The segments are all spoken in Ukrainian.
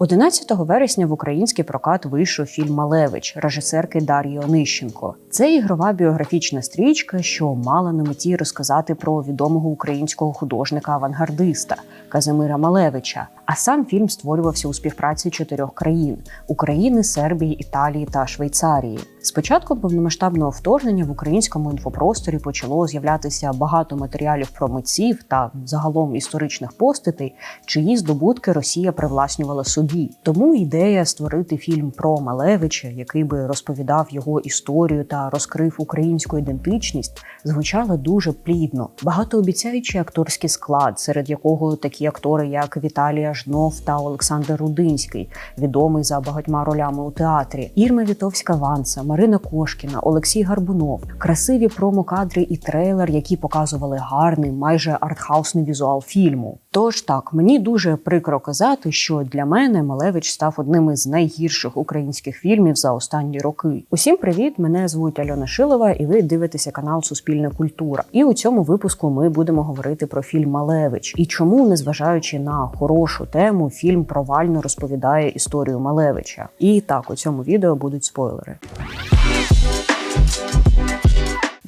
11 вересня в український прокат вийшов фільм Малевич режисерки Дар'ї Онищенко. Це ігрова біографічна стрічка, що мала на меті розказати про відомого українського художника-авангардиста Казимира Малевича. А сам фільм створювався у співпраці чотирьох країн: України, Сербії, Італії та Швейцарії. Спочатку повномасштабного вторгнення в українському інфопросторі почало з'являтися багато матеріалів про митців та загалом історичних постатей, чиї здобутки Росія привласнювала собі. Тому ідея створити фільм про Малевича, який би розповідав його історію та розкрив українську ідентичність, звучала дуже плідно. Багатообіцяючий акторський склад, серед якого такі актори, як Віталія Жнов та Олександр Рудинський, відомий за багатьма ролями у театрі, Ірма Вітовська Ванса, Марина Кошкіна, Олексій Гарбунов, красиві промокадри і трейлер, які показували гарний, майже артхаусний візуал фільму. Тож так, мені дуже прикро казати, що для мене Малевич став одним із найгірших українських фільмів за останні роки. Усім привіт! Мене звуть Альона Шилова, і ви дивитеся канал Суспільна культура. І у цьому випуску ми будемо говорити про фільм Малевич і чому, незважаючи на хорошу тему, фільм провально розповідає історію Малевича. І так у цьому відео будуть спойлери.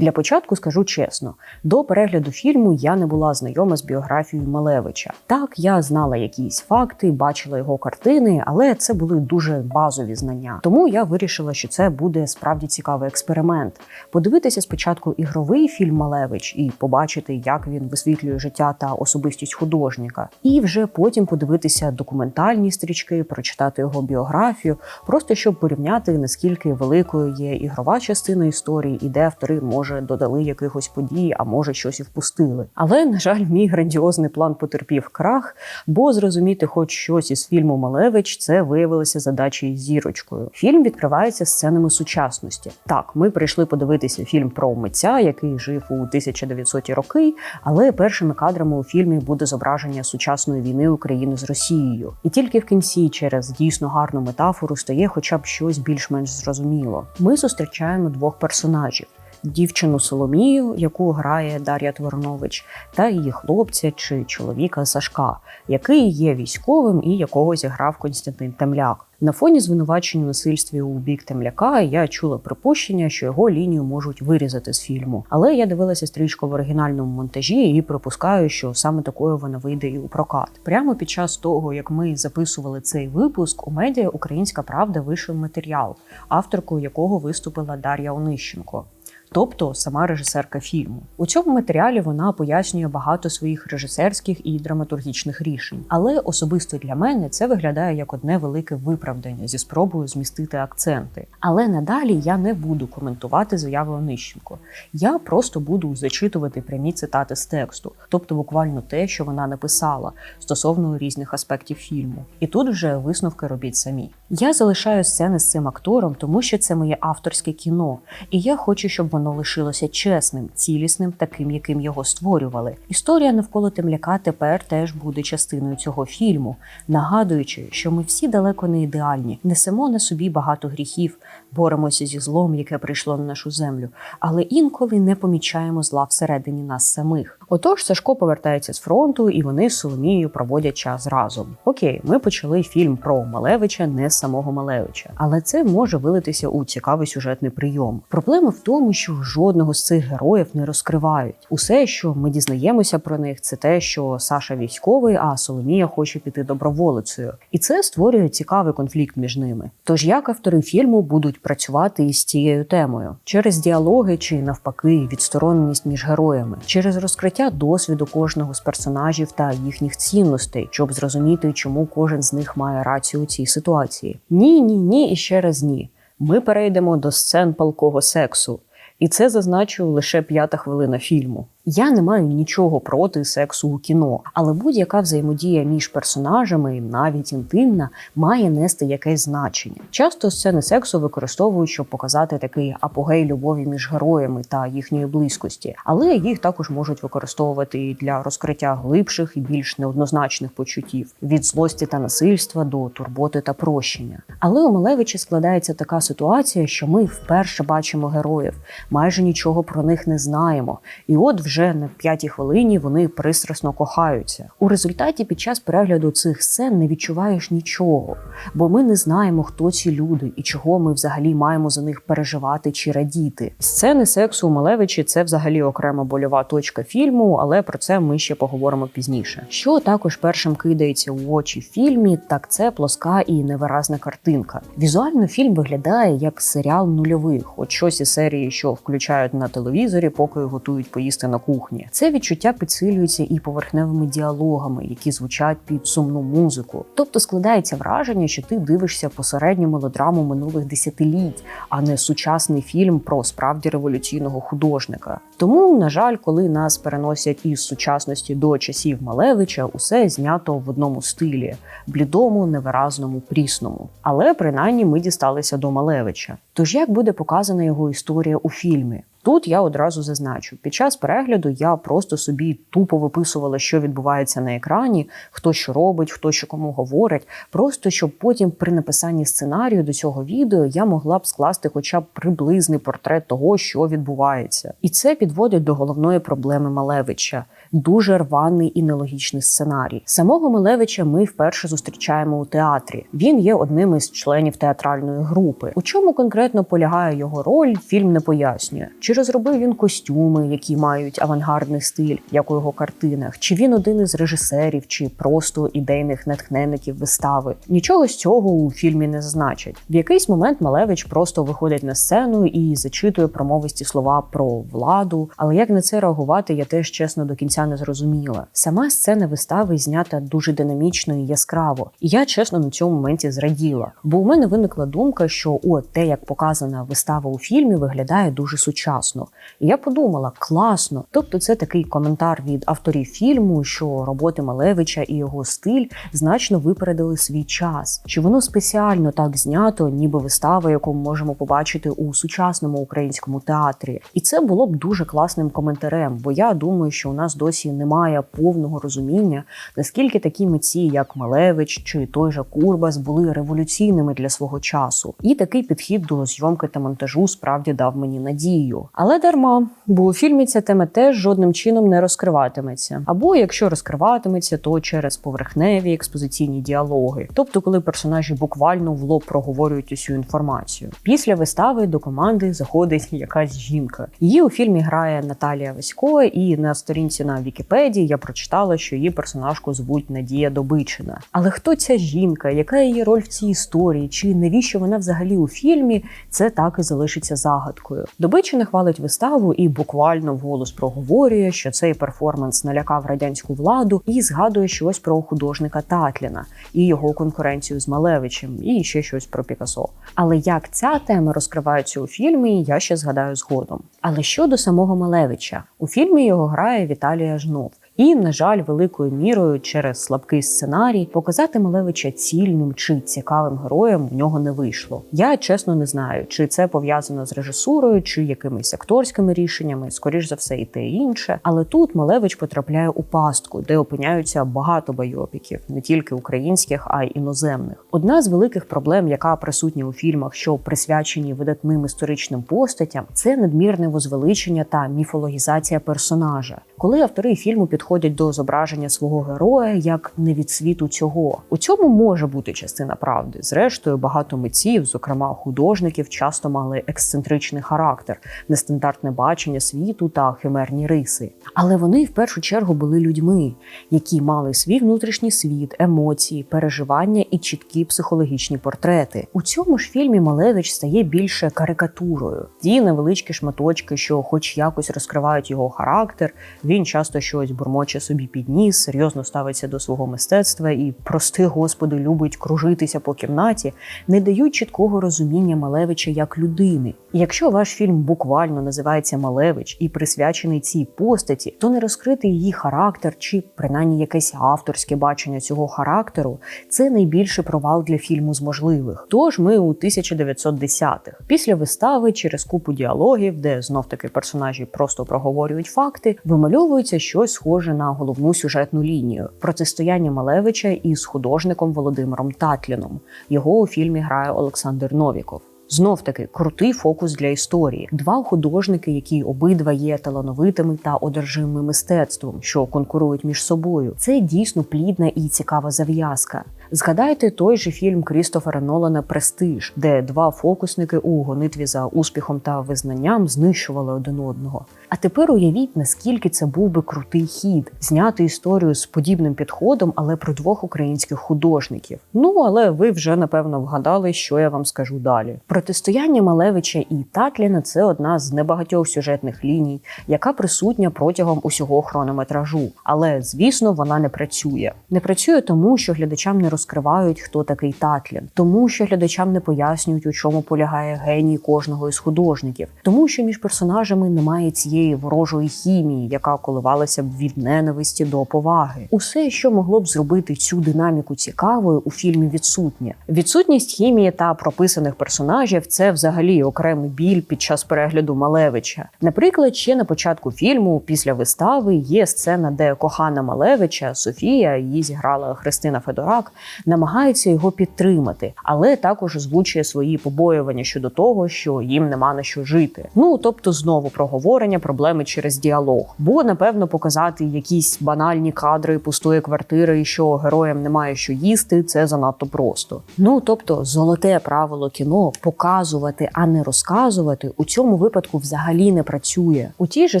Для початку скажу чесно: до перегляду фільму я не була знайома з біографією Малевича. Так, я знала якісь факти, бачила його картини, але це були дуже базові знання. Тому я вирішила, що це буде справді цікавий експеримент. Подивитися спочатку ігровий фільм Малевич і побачити, як він висвітлює життя та особистість художника, і вже потім подивитися документальні стрічки, прочитати його біографію, просто щоб порівняти наскільки великою є ігрова частина історії і де автори може додали якихось подій, а може щось і впустили. Але на жаль, мій грандіозний план потерпів крах, бо зрозуміти, хоч щось із фільму Малевич, це виявилося задачею зірочкою. Фільм відкривається сценами сучасності. Так, ми прийшли подивитися фільм про митця, який жив у 1900-ті роки, але першими кадрами у фільмі буде зображення сучасної війни України з Росією. І тільки в кінці, через дійсно гарну метафору, стає хоча б щось більш-менш зрозуміло. Ми зустрічаємо двох персонажів дівчину Соломію, яку грає Дар'я Творнович, та її хлопця чи чоловіка Сашка, який є військовим і якого зіграв Константин Темляк. На фоні звинувачень у насильстві у бік Темляка я чула припущення, що його лінію можуть вирізати з фільму. Але я дивилася стрічку в оригінальному монтажі і припускаю, що саме такою вона вийде і у прокат. Прямо під час того, як ми записували цей випуск, у медіа Українська Правда вийшов матеріал, авторкою якого виступила Дар'я Онищенко тобто сама режисерка фільму. У цьому матеріалі вона пояснює багато своїх режисерських і драматургічних рішень. Але особисто для мене це виглядає як одне велике виправдання зі спробою змістити акценти. Але надалі я не буду коментувати заяву Онищенко. Я просто буду зачитувати прямі цитати з тексту, тобто буквально те, що вона написала стосовно різних аспектів фільму. І тут вже висновки робіть самі. Я залишаю сцени з цим актором, тому що це моє авторське кіно, і я хочу, щоб воно воно лишилося чесним, цілісним, таким, яким його створювали. Історія навколо темляка тепер теж буде частиною цього фільму, нагадуючи, що ми всі далеко не ідеальні, несемо на собі багато гріхів, боремося зі злом, яке прийшло на нашу землю, але інколи не помічаємо зла всередині нас самих. Отож, Сашко повертається з фронту, і вони з Соломією проводять час разом. Окей, ми почали фільм про Малевича, не самого Малевича, але це може вилитися у цікавий сюжетний прийом. Проблема в тому, що жодного з цих героїв не розкривають. Усе, що ми дізнаємося про них, це те, що Саша військовий, а Соломія хоче піти доброволицею, і це створює цікавий конфлікт між ними. Тож як автори фільму будуть працювати із цією темою через діалоги чи навпаки відстороненість між героями, через розкриття досвіду кожного з персонажів та їхніх цінностей, щоб зрозуміти, чому кожен з них має рацію у цій ситуації. Ні, ні, ні і ще раз ні. Ми перейдемо до сцен палкого сексу. І це зазначу лише п'ята хвилина фільму. Я не маю нічого проти сексу у кіно, але будь-яка взаємодія між персонажами, навіть інтимна, має нести якесь значення. Часто сцени сексу використовують, щоб показати такий апогей любові між героями та їхньої близькості, але їх також можуть використовувати і для розкриття глибших і більш неоднозначних почуттів від злості та насильства до турботи та прощення. Але у Малевичі складається така ситуація, що ми вперше бачимо героїв, майже нічого про них не знаємо, і от вже вже на п'ятій хвилині вони пристрасно кохаються. У результаті під час перегляду цих сцен не відчуваєш нічого, бо ми не знаємо, хто ці люди і чого ми взагалі маємо за них переживати чи радіти. Сцени сексу у Малевичі це взагалі окрема больова точка фільму, але про це ми ще поговоримо пізніше. Що також першим кидається у очі в фільмі, так це плоска і невиразна картинка. Візуально фільм виглядає як серіал нульових, от щось із серії, що включають на телевізорі, поки готують поїсти на кухні. Це відчуття підсилюється і поверхневими діалогами, які звучать під сумну музику. Тобто складається враження, що ти дивишся посередню мелодраму минулих десятиліть, а не сучасний фільм про справді революційного художника. Тому, на жаль, коли нас переносять із сучасності до часів Малевича, усе знято в одному стилі блідому, невиразному, прісному. Але принаймні ми дісталися до Малевича. Тож як буде показана його історія у фільмі? Тут я одразу зазначу, під час перегляду я просто собі тупо виписувала, що відбувається на екрані, хто що робить, хто що кому говорить. Просто щоб потім при написанні сценарію до цього відео я могла б скласти хоча б приблизний портрет того, що відбувається, і це підводить до головної проблеми Малевича. Дуже рваний і нелогічний сценарій. Самого Малевича ми вперше зустрічаємо у театрі. Він є одним із членів театральної групи. У чому конкретно полягає його роль, фільм не пояснює. Чи розробив він костюми, які мають авангардний стиль, як у його картинах? Чи він один із режисерів, чи просто ідейних натхненників вистави? Нічого з цього у фільмі не зазначать. В якийсь момент Малевич просто виходить на сцену і зачитує промовисті слова про владу. Але як на це реагувати, я теж чесно до кінця не зрозуміла. Сама сцена вистави знята дуже динамічно і яскраво. І я чесно на цьому моменті зраділа. Бо у мене виникла думка, що о, те, як показана вистава у фільмі, виглядає дуже сучасно. І я подумала, класно. Тобто, це такий коментар від авторів фільму, що роботи Малевича і його стиль значно випередили свій час. Чи воно спеціально так знято, ніби вистава, яку ми можемо побачити у сучасному українському театрі. І це було б дуже класним коментарем, бо я думаю, що у нас досі немає повного розуміння, наскільки такі митці, як Малевич чи той же Курбас, були революційними для свого часу. І такий підхід до зйомки та монтажу справді дав мені надію. Але дарма, бо у фільмі ця тема теж жодним чином не розкриватиметься. Або якщо розкриватиметься, то через поверхневі експозиційні діалоги, тобто коли персонажі буквально в лоб проговорюють усю інформацію. Після вистави до команди заходить якась жінка. Її у фільмі грає Наталія Васько, і на сторінці на Вікіпедії я прочитала, що її персонажку звуть Надія Добичина. Але хто ця жінка? Яка її роль в цій історії? Чи навіщо вона взагалі у фільмі? Це так і залишиться загадкою. Добичина хвалить виставу і буквально вголос проговорює, що цей перформанс налякав радянську владу і згадує щось про художника Татліна і його конкуренцію з Малевичем, і ще щось про Пікассо. Але як ця тема розкривається у фільмі, я ще згадаю згодом. Але щодо самого Малевича, у фільмі його грає Віталія Жнов. І, на жаль, великою мірою через слабкий сценарій показати Малевича цільним чи цікавим героєм в нього не вийшло. Я чесно не знаю, чи це пов'язано з режисурою, чи якимись акторськими рішеннями, скоріш за все, і те і інше. Але тут Малевич потрапляє у пастку, де опиняються багато байопіків, не тільки українських, а й іноземних. Одна з великих проблем, яка присутня у фільмах, що присвячені видатним історичним постатям, це надмірне возвеличення та міфологізація персонажа. Коли автори фільму підходять до зображення свого героя як не від світу цього, у цьому може бути частина правди. Зрештою, багато митців, зокрема художників, часто мали ексцентричний характер, нестандартне бачення світу та химерні риси. Але вони в першу чергу були людьми, які мали свій внутрішній світ, емоції, переживання і чіткі психологічні портрети. У цьому ж фільмі Малевич стає більше карикатурою. Ті невеличкі шматочки, що, хоч якось розкривають його характер. Він часто щось бурмоче собі під ніс, серйозно ставиться до свого мистецтва і, прости господи, любить кружитися по кімнаті, не дають чіткого розуміння Малевича як людини. І якщо ваш фільм буквально називається Малевич і присвячений цій постаті, то не розкрити її характер чи принаймні якесь авторське бачення цього характеру це найбільший провал для фільму з можливих. Тож ми у 1910-х. Після вистави через купу діалогів, де знов таки персонажі просто проговорюють факти, вимальовується щось схоже на головну сюжетну лінію протистояння Малевича із художником Володимиром Татліном. Його у фільмі грає Олександр Новіков. Знов таки крутий фокус для історії. Два художники, які обидва є талановитими та одержимими мистецтвом, що конкурують між собою. Це дійсно плідна і цікава зав'язка. Згадайте той же фільм Крістофера Нолана Престиж, де два фокусники у гонитві за успіхом та визнанням знищували один одного. А тепер уявіть, наскільки це був би крутий хід зняти історію з подібним підходом, але про двох українських художників. Ну але ви вже напевно вгадали, що я вам скажу далі. Протистояння Малевича і Татліна це одна з небагатьох сюжетних ліній, яка присутня протягом усього хронометражу. Але звісно, вона не працює. Не працює тому, що глядачам не розкривають, хто такий Татлін, тому що глядачам не пояснюють, у чому полягає геній кожного із художників, тому що між персонажами немає цієї ворожої хімії, яка коливалася б від ненависті до поваги. Усе, що могло б зробити цю динаміку цікавою, у фільмі відсутнє. Відсутність хімії та прописаних персонажів це взагалі окремий біль під час перегляду Малевича. Наприклад, ще на початку фільму, після вистави, є сцена, де кохана Малевича Софія, її зіграла Христина Федорак, намагається його підтримати, але також озвучує свої побоювання щодо того, що їм нема на що жити. Ну тобто, знову проговорення проблеми через діалог, бо напевно показати якісь банальні кадри пустої квартири, і що героям немає що їсти, це занадто просто. Ну тобто, золоте правило кіно показувати, а не розказувати у цьому випадку взагалі не працює. У тій же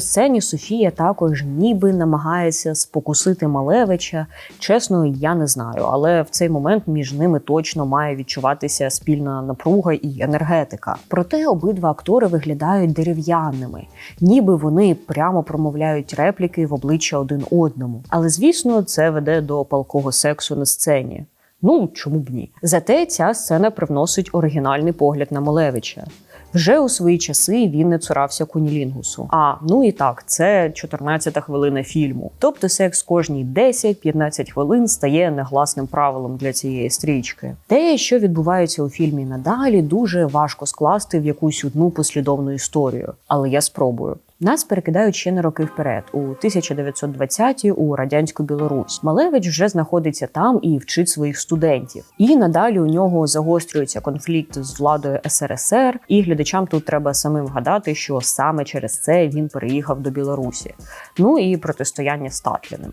сцені Софія також ніби намагається спокусити Малевича. Чесно, я не знаю, але в цей момент між ними точно має відчуватися спільна напруга і енергетика. Проте обидва актори виглядають дерев'яними, ніби вони прямо промовляють репліки в обличчя один одному. Але звісно, це веде до палкого сексу на сцені. Ну чому б ні? Зате ця сцена привносить оригінальний погляд на Малевича. Вже у свої часи він не цурався кунілінгусу. А ну і так, це 14-та хвилина фільму. Тобто секс кожні 10-15 хвилин стає негласним правилом для цієї стрічки. Те, що відбувається у фільмі надалі, дуже важко скласти в якусь одну послідовну історію, але я спробую. Нас перекидають ще на роки вперед, у 1920-ті у радянську Білорусь. Малевич вже знаходиться там і вчить своїх студентів. І надалі у нього загострюється конфлікт з владою СРСР. І глядачам тут треба самим вгадати, що саме через це він переїхав до Білорусі. Ну і протистояння з.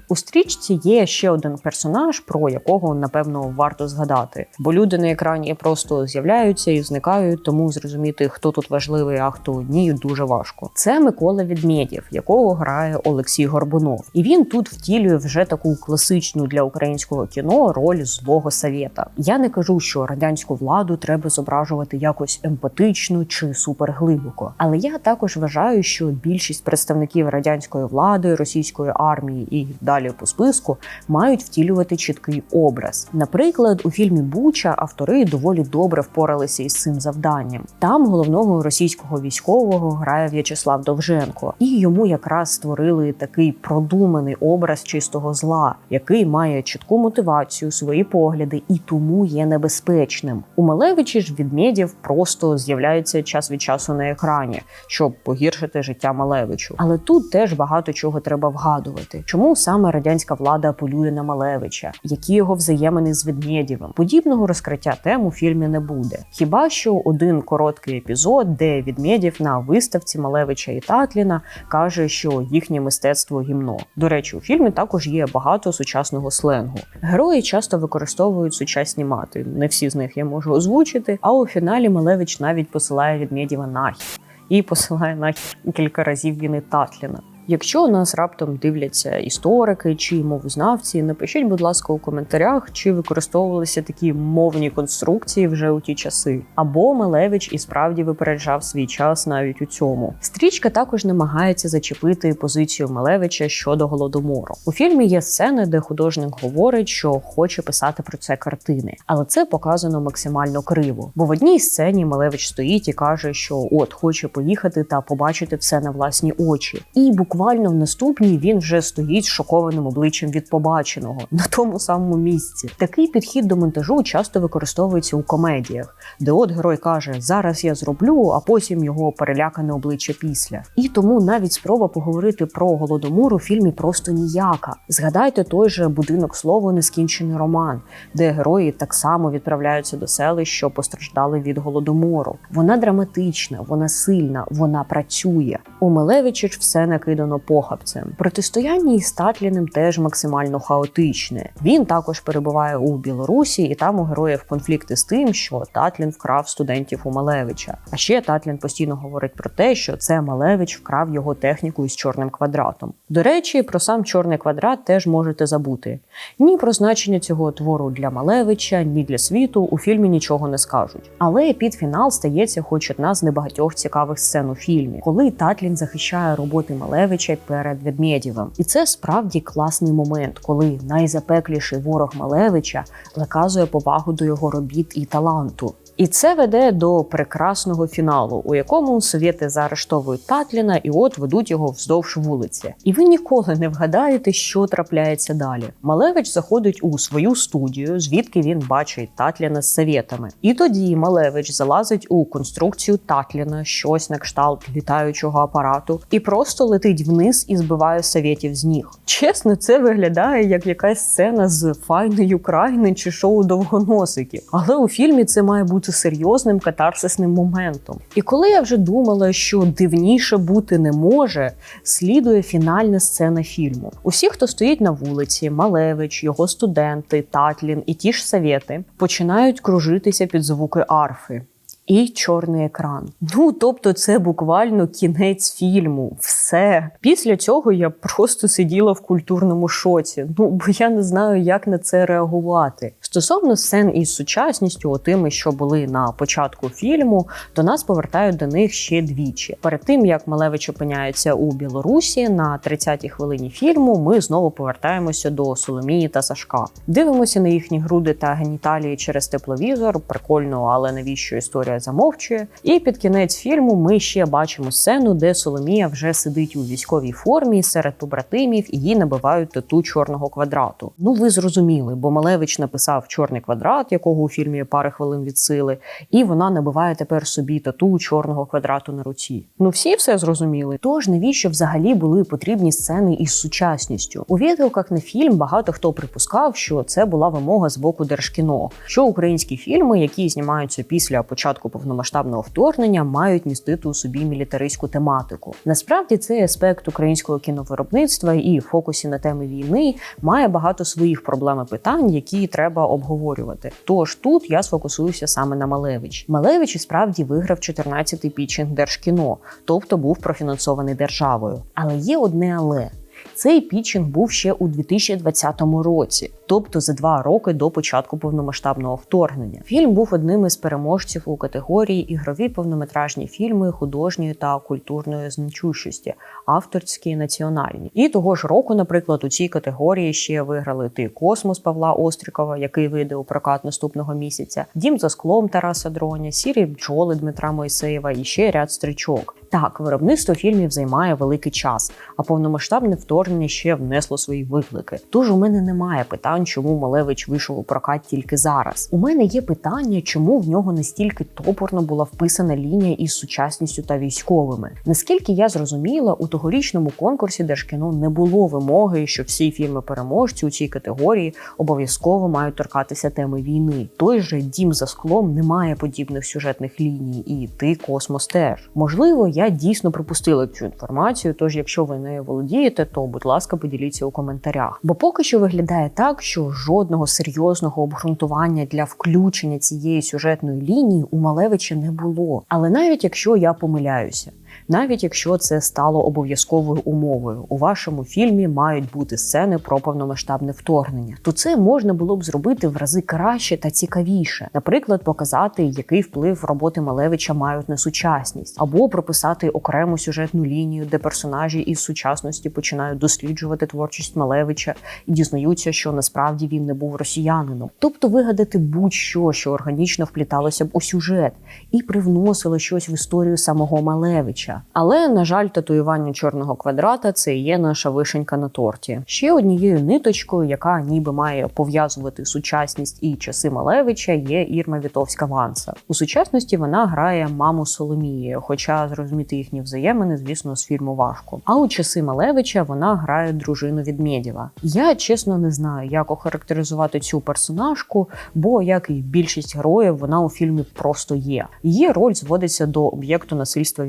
У стрічці є ще один персонаж, про якого напевно варто згадати, бо люди на екрані просто з'являються і зникають, тому зрозуміти, хто тут важливий, а хто ні, дуже важко. Це Микола Відмєдєв, якого грає Олексій Горбунов, і він тут втілює вже таку класичну для українського кіно роль злого совєта. Я не кажу, що радянську владу треба зображувати якось емпатично чи суперглибоко, але я також вважаю, що більшість представників радянської влади, російської армії і далі по списку мають втілювати чіткий образ. Наприклад, у фільмі Буча автори доволі добре впоралися із цим завданням. Там головного російського військового грає В'ячеслав Довженко, і йому якраз створили такий продуманий образ чистого зла, який має чітку мотивацію, свої погляди і тому є небезпечним. У Малевичі ж Відмєдєв просто з'являється час від часу на екрані, щоб погіршити життя Малевичу. Але тут теж багато чого треба вгадувати. Чому саме радянська влада полює на Малевича? Які його взаємини з Відмєдєвим? Подібного розкриття тем у фільмі не буде. Хіба що один короткий епізод, де Відмєдєв на виставці Малевича і Татліна каже, що їхнє мистецтво гімно. До речі, у фільмі також є багато сучасного сленгу. Герої часто використовують сучасні мати. Не всі з них я можу озвучити. А у фіналі Малевич навіть посилає Відмєдєва нахід і посилає нахід кілька разів він і Татліна. Якщо нас раптом дивляться історики чи мовознавці, напишіть, будь ласка, у коментарях, чи використовувалися такі мовні конструкції вже у ті часи, або Малевич і справді випереджав свій час навіть у цьому. Стрічка також намагається зачепити позицію Малевича щодо голодомору. У фільмі є сцени, де художник говорить, що хоче писати про це картини, але це показано максимально криво. Бо в одній сцені Малевич стоїть і каже, що от хоче поїхати та побачити все на власні очі, і буквально буквально в наступній він вже стоїть шокованим обличчям від побаченого на тому самому місці. Такий підхід до монтажу часто використовується у комедіях, де от герой каже: Зараз я зроблю, а потім його перелякане обличчя після. І тому навіть спроба поговорити про голодомор у фільмі просто ніяка. Згадайте той же будинок слово нескінчений роман, де герої так само відправляються до селищ, що постраждали від голодомору. Вона драматична, вона сильна, вона працює. У Мелевича ж все накидано похабцем. Протистояння із Татліним теж максимально хаотичне. Він також перебуває у Білорусі, і там у героїв конфлікти з тим, що Татлін вкрав студентів у Малевича. А ще Татлін постійно говорить про те, що це Малевич вкрав його техніку із чорним квадратом. До речі, про сам чорний квадрат теж можете забути. Ні про значення цього твору для Малевича, ні для світу у фільмі нічого не скажуть. Але під фінал стається хоч одна з небагатьох цікавих сцен у фільмі, коли Татлін захищає роботи Малевича перед Ведмєдєвим. І це справді класний момент, коли найзапекліший ворог Малевича виказує повагу до його робіт і таланту. І це веде до прекрасного фіналу, у якому совєти заарештовують Татліна і от ведуть його вздовж вулиці. І ви ніколи не вгадаєте, що трапляється далі. Малевич заходить у свою студію, звідки він бачить Татліна з совєтами. І тоді Малевич залазить у конструкцію Татліна, щось на кшталт літаючого апарату, і просто летить вниз і збиває совєтів з ніг. Чесно, це виглядає як якась сцена з файної України чи шоу довгоносиків. Але у фільмі це має бути серйозним катарсисним моментом. І коли я вже думала, що дивніше бути не може, слідує фінальна сцена фільму. Усі, хто стоїть на вулиці, Малевич, його студенти, Татлін і ті ж совєти, починають кружитися під звуки арфи. І чорний екран. Ну тобто, це буквально кінець фільму. Все після цього я просто сиділа в культурному шоці. Ну бо я не знаю, як на це реагувати. Стосовно сцен із сучасністю, отими, що були на початку фільму, то нас повертають до них ще двічі. Перед тим як Малевич опиняється у Білорусі на 30-й хвилині фільму, ми знову повертаємося до Соломії та Сашка. Дивимося на їхні груди та геніталії через тепловізор. Прикольно, але навіщо історія замовчує? І під кінець фільму ми ще бачимо сцену, де Соломія вже сидить у військовій формі серед побратимів і їй набивають тату чорного квадрату. Ну ви зрозуміли, бо Малевич написав чорний квадрат, якого у фільмі пари хвилин від сили, і вона набиває тепер собі тату чорного квадрату на руці. Ну всі все зрозуміли. Тож навіщо взагалі були потрібні сцени із сучасністю? У відгуках на фільм багато хто припускав, що це була вимога з боку Держкіно, що українські фільми, які знімаються після початку повномасштабного вторгнення, мають містити у собі мілітаристську тематику. Насправді цей аспект українського кіновиробництва і фокусі на теми війни має багато своїх проблем і питань, які треба обговорювати. Тож тут я сфокусуюся саме на Малевич. Малевич і справді виграв 14-й пітчинг Держкіно, тобто був профінансований державою. Але є одне але. Цей пітчинг був ще у 2020 році, тобто за два роки до початку повномасштабного вторгнення. Фільм був одним із переможців у категорії ігрові повнометражні фільми художньої та культурної значущості, авторські національні. І того ж року, наприклад, у цій категорії ще виграли Ти Космос Павла Острікова, який вийде у прокат наступного місяця, Дім за склом Тараса Дроня, Сірі бджоли Дмитра Мойсеєва і ще ряд стрічок. Так, виробництво фільмів займає великий час, а повномасштабне вторгнення ще внесло свої виклики. Тож у мене немає питань, чому Малевич вийшов у прокат тільки зараз. У мене є питання, чому в нього настільки топорно була вписана лінія із сучасністю та військовими. Наскільки я зрозуміла, у тогорічному конкурсі Держкіно не було вимоги, що всі фільми-переможці у цій категорії обов'язково мають торкатися теми війни. Той же дім за склом не має подібних сюжетних ліній, і ти космос теж можливо я дійсно пропустила цю інформацію. Тож, якщо ви нею володієте, то будь ласка, поділіться у коментарях. Бо поки що виглядає так, що жодного серйозного обґрунтування для включення цієї сюжетної лінії у Малевича не було. Але навіть якщо я помиляюся. Навіть якщо це стало обов'язковою умовою, у вашому фільмі мають бути сцени про повномасштабне вторгнення, то це можна було б зробити в рази краще та цікавіше. Наприклад, показати, який вплив роботи Малевича мають на сучасність, або прописати окрему сюжетну лінію, де персонажі із сучасності починають досліджувати творчість Малевича і дізнаються, що насправді він не був росіянином. Тобто вигадати будь-що, що органічно впліталося б у сюжет, і привносило щось в історію самого Малевича. Але на жаль, татуювання чорного квадрата це і є наша вишенька на торті. Ще однією ниточкою, яка ніби має пов'язувати сучасність і часи Малевича, є Ірма Вітовська Ванса. У сучасності вона грає маму Соломії, хоча зрозуміти їхні взаємини, звісно, з фільму важко. А у часи Малевича вона грає дружину Відмєдєва. Я чесно не знаю, як охарактеризувати цю персонажку, бо як і більшість героїв, вона у фільмі просто є. Її роль зводиться до об'єкту насильства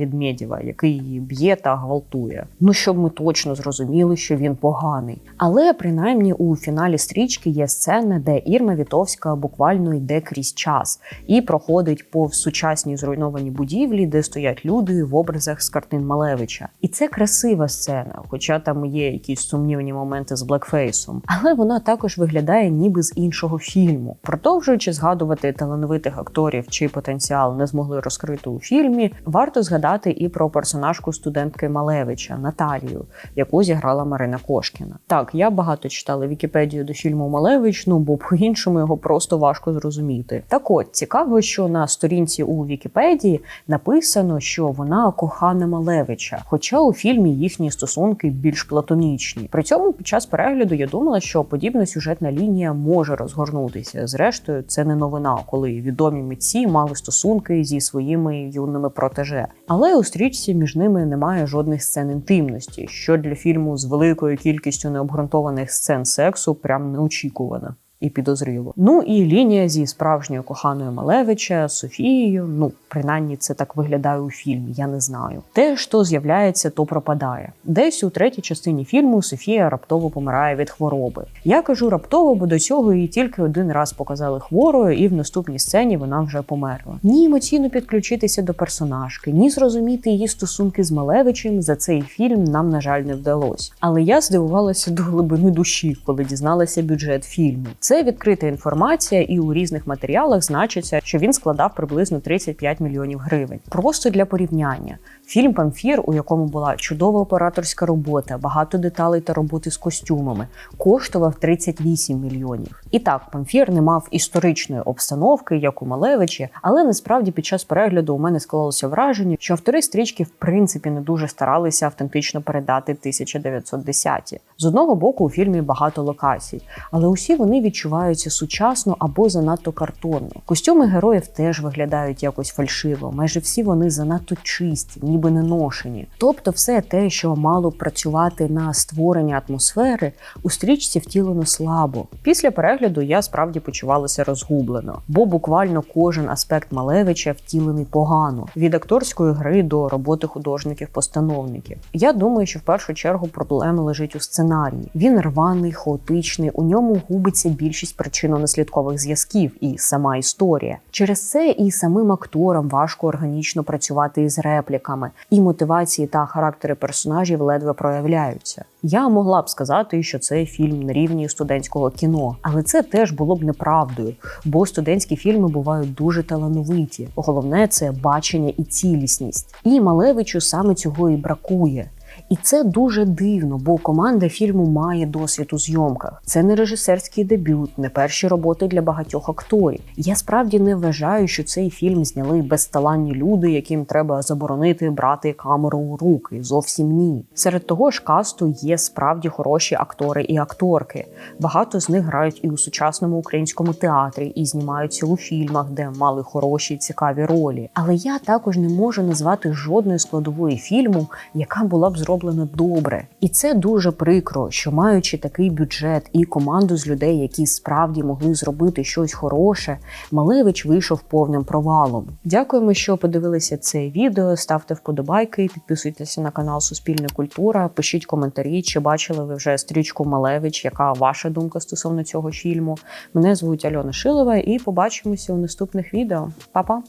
Який її б'є та гвалтує. Ну щоб ми точно зрозуміли, що він поганий. Але принаймні у фіналі стрічки є сцена, де Ірма Вітовська буквально йде крізь час і проходить повз сучасні зруйновані будівлі, де стоять люди в образах з картин Малевича. І це красива сцена, хоча там є якісь сумнівні моменти з блекфейсом. Але вона також виглядає ніби з іншого фільму. Продовжуючи згадувати талановитих акторів, чий потенціал не змогли розкрити у фільмі, варто згадати і про персонажку студентки Малевича Наталію, яку зіграла Марина Кошкіна. Так, я багато читала Вікіпедію до фільму Малевич, ну бо по-іншому його просто важко зрозуміти. Так от цікаво, що на сторінці у Вікіпедії написано, що вона кохана Малевича, хоча у фільмі їхні стосунки більш платонічні. При цьому під час перегляду я думала, що подібна сюжетна лінія може розгорнутися. Зрештою, це не новина, коли відомі митці мали стосунки зі своїми юними протеже. Але у стрічці між ними немає жодних сцен інтимності, що для фільму з великою кількістю необґрунтованих сцен сексу прям неочікувано. І підозріло. Ну і лінія зі справжньою коханою Малевича Софією. Ну, принаймні, це так виглядає у фільмі. Я не знаю. Те, що з'являється, то пропадає. Десь у третій частині фільму Софія раптово помирає від хвороби. Я кажу раптово, бо до цього її тільки один раз показали хворою, і в наступній сцені вона вже померла. Ні емоційно підключитися до персонажки, ні зрозуміти її стосунки з Малевичем за цей фільм нам, на жаль, не вдалося. Але я здивувалася до глибини душі, коли дізналася бюджет фільму. Це відкрита інформація, і у різних матеріалах значиться, що він складав приблизно 35 мільйонів гривень. Просто для порівняння. Фільм Памфір, у якому була чудова операторська робота, багато деталей та роботи з костюмами, коштував 38 мільйонів. І так, Памфір не мав історичної обстановки, як у Малевичі, але насправді під час перегляду у мене склалося враження, що автори стрічки в принципі не дуже старалися автентично передати 1910-ті. З одного боку, у фільмі багато локацій, але усі вони відчуваються сучасно або занадто картонно. Костюми героїв теж виглядають якось фальшиво. Майже всі вони занадто чисті, ніби не ношені. Тобто, все те, що мало працювати на створення атмосфери, у стрічці втілено слабо. Після перегляду я справді почувалася розгублено, бо буквально кожен аспект Малевича втілений погано від акторської гри до роботи художників-постановників. Я думаю, що в першу чергу проблема лежить у сценарії. Він рваний, хаотичний, у ньому губиться більшість причинно-наслідкових зв'язків і сама історія. Через це і самим акторам важко органічно працювати із репліками, і мотивації та характери персонажів ледве проявляються. Я могла б сказати, що це фільм на рівні студентського кіно, але це теж було б неправдою, бо студентські фільми бувають дуже талановиті. Головне це бачення і цілісність. І Малевичу саме цього і бракує. І це дуже дивно, бо команда фільму має досвід у зйомках. Це не режисерський дебют, не перші роботи для багатьох акторів. Я справді не вважаю, що цей фільм зняли безталанні люди, яким треба заборонити брати камеру у руки. Зовсім ні. Серед того ж касту є справді хороші актори і акторки. Багато з них грають і у сучасному українському театрі, і знімаються у фільмах, де мали хороші цікаві ролі. Але я також не можу назвати жодної складової фільму, яка була б зроблена добре. І це дуже прикро, що маючи такий бюджет і команду з людей, які справді могли зробити щось хороше, Малевич вийшов повним провалом. Дякуємо, що подивилися це відео. Ставте вподобайки, підписуйтеся на канал Суспільна культура, пишіть коментарі, чи бачили ви вже стрічку Малевич, яка ваша думка стосовно цього фільму. Мене звуть Альона Шилова, і побачимося у наступних відео. Па-па!